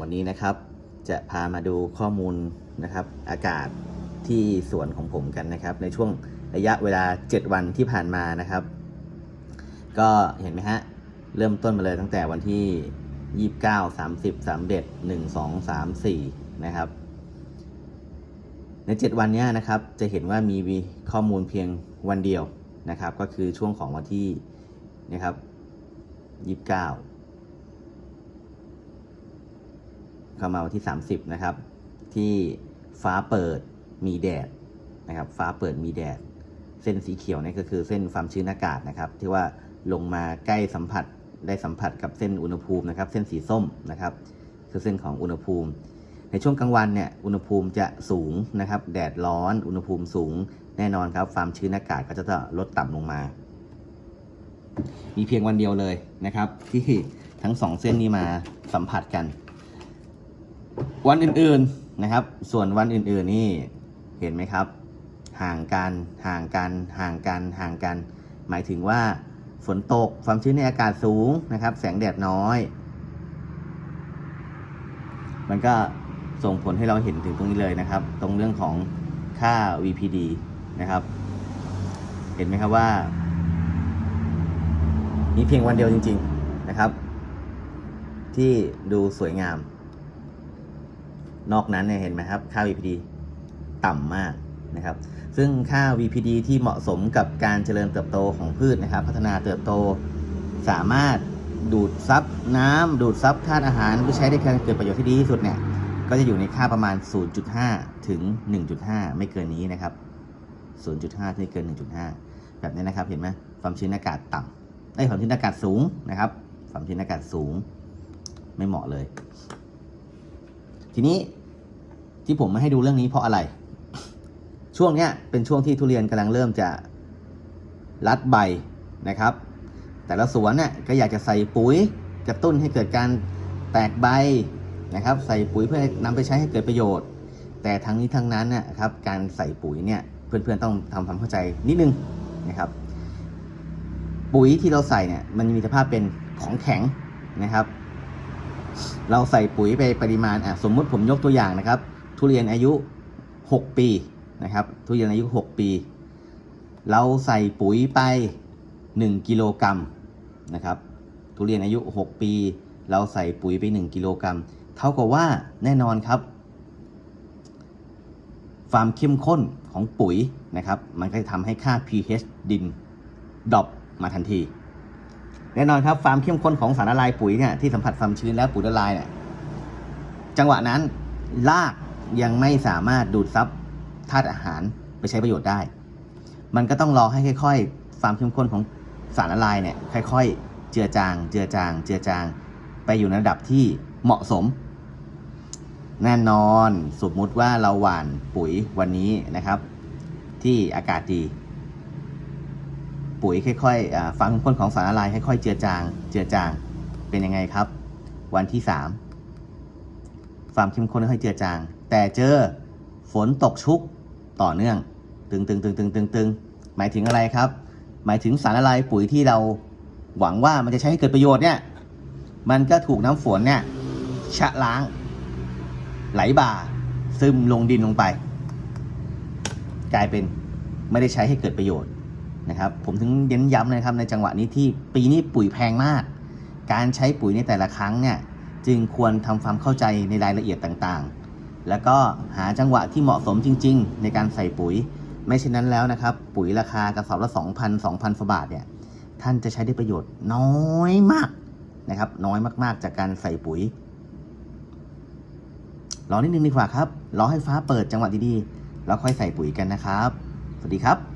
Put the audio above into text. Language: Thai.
วันนี้นะครับจะพามาดูข้อมูลนะครับ อากาศที่สวนของผมกันนะครับ ในช่วงระยะเวลา 7 วันที่ผ่านมานะครับ ก็เห็นไหมฮะ เริ่มต้นมาเลยตั้งแต่วันที่ 29 30 31 1 2 3 4 นะครับ ใน 7 วันนี้นะครับ จะเห็นว่ามีข้อมูลเพียงวันเดียวนะครับ ก็คือช่วงของวันที่นะครับ 29 เข้ามาวันที่ 30 นะครับ ที่ฟ้าเปิดมีแดดนะครับ ฟ้าเปิดมีแดด เส้นสีเขียวนี่ก็คือเส้นความชื้นอากาศนะครับ ที่ว่าลงมาใกล้สัมผัสได้สัมผัสกับเส้นอุณหภูมินะครับ เส้นสีส้มนะครับ คือเส้นของอุณหภูมิ ในช่วงกลางวันเนี่ยอุณหภูมิจะสูงนะครับ แดดร้อน อุณหภูมิสูงแน่นอนครับ ความชื้นอากาศก็จะลดต่ำลงมา มีเพียงวันเดียวเลยนะครับ ที่ทั้งสองเส้นนี้มาสัมผัสกัน วันอื่นๆนะครับ ส่วนวันอื่นๆนี่เห็นไหมครับ ห่างกันห่างกันห่างกันห่างกัน หมายถึงว่าฝนตกความชื้นในอากาศสูงนะครับ แสงแดดน้อย มันก็ส่งผลให้เราเห็นถึงตรงนี้เลยนะครับ ตรงเรื่องของค่า VPD นะครับ เห็นไหมครับว่ามีเพียงวันเดียวจริง ๆนะครับ ที่ดูสวยงาม นอกนั้นเนี่ยเห็นไหมครับค่า VPD ต่ำมากนะครับ ซึ่งค่า VPD ที่เหมาะสมกับการเจริญเติบโตของพืชนะครับ พัฒนาเติบโตสามารถดูดซับน้ำดูดซับธาตุอาหารเพื่อใช้ได้เกิดประโยชน์ที่ดีที่สุดเนี่ยก็จะอยู่ในค่าประมาณ 0.5 ถึง 1.5 ไม่เกินนี้นะครับ 0.5ไม่เกิน 1.5 แบบนี้นะครับเห็นไหมความชื้นอากาศต่ำได้ความชื้นอากาศสูงนะครับ ความชื้นอากาศสูงไม่เหมาะเลย ทีนี้ที่ผมมาให้ดูเรื่องนี้เพราะอะไร ช่วงเนี้ยเป็นช่วงที่ทุเรียนกำลังเริ่มจะรัดใบนะครับ แต่ละสวนเนี่ยก็อยากจะใส่ปุ๋ยกระตุ้นให้เกิดการแตกใบนะครับ ใส่ปุ๋ยเพื่อนำไปใช้ให้เกิดประโยชน์ แต่ทั้งนี้ทั้งนั้นเนี่ยครับการใส่ปุ๋ยเนี่ยเพื่อนๆต้องทำความเข้าใจนิดนึงนะครับ ปุ๋ยที่เราใส่เนี่ยมันมีสภาพเป็นของแข็งนะครับ เราใส่ปุ๋ยไปปริมาณอะสมมุติผมยกตัวอย่างนะครับ ทุเรียนอายุ 6 ปีนะครับ ทุเรียนอายุ 6 ปี เราใส่ปุ๋ยไป 1 กิโลกรัมนะครับ ทุเรียนอายุ 6 ปี เราใส่ปุ๋ยไป 1 กิโลกรัม เท่ากับว่าแน่นอนครับ ความเข้มข้นของปุ๋ยนะครับ มันก็จะทำให้ค่า pH ดินดรอปมาทันที แน่นอนครับความเข้มข้นของสารละลายปุ๋ยเนี่ยที่สัมผัสความชื้นแล้วปุ๋ยละลายเนี่ยจังหวะนั้นรากยังไม่สามารถดูดซับธาตุอาหารไปใช้ประโยชน์ได้ มันก็ต้องรอให้ค่อย ๆ ความเข้มข้นของสารละลายเนี่ยค่อย ๆ เจือจาง เจือจาง เจือจาง ไปอยู่ในระดับที่เหมาะสม แน่นอนสมมุติว่าเราหว่านปุ๋ยวันนี้นะครับ ที่อากาศดี ปุ๋ยค่อยๆอ่าความเข้มข้นของสารละลายค่อยๆเจือจาง เจือจาง เป็นยังไงครับ วันที่สามความเข้มข้นค่อยๆเจือจาง แต่เจอฝนตกชุกต่อเนื่อง ตึงตึงตึงตึงตึงตึงหมายถึงอะไรครับ หมายถึงสารละลายปุ๋ยที่เราหวังว่ามันจะใช้ให้เกิดประโยชน์เนี่ย มันก็ถูกน้ำฝนเนี่ยชะล้าง ไหลบ่า ซึมลงดินลงไป กลายเป็นไม่ได้ใช้ให้เกิดประโยชน์ นะครับ ผมถึงเน้นย้ำนะครับในจังหวะนี้ที่ปีนี้ปุ๋ยแพงมาก การใช้ปุ๋ยในแต่ละครั้งเนี่ยจึงควรทำความเข้าใจในรายละเอียดต่างๆ แล้วก็หาจังหวะที่เหมาะสมจริง ๆ ในการใส่ปุ๋ย ไม่เช่นนั้นแล้วนะครับ ปุ๋ยราคากระสอบละ 2,000 2,000กว่าบาทเนี่ยท่านจะใช้ได้ประโยชน์น้อยมากนะครับ น้อยมากๆ จากการใส่ปุ๋ยรอนิดนึงดีกว่าครับรอให้ฟ้าเปิดจังหวะดีๆ แล้วค่อยใส่ปุ๋ยกันนะครับ สวัสดีครับ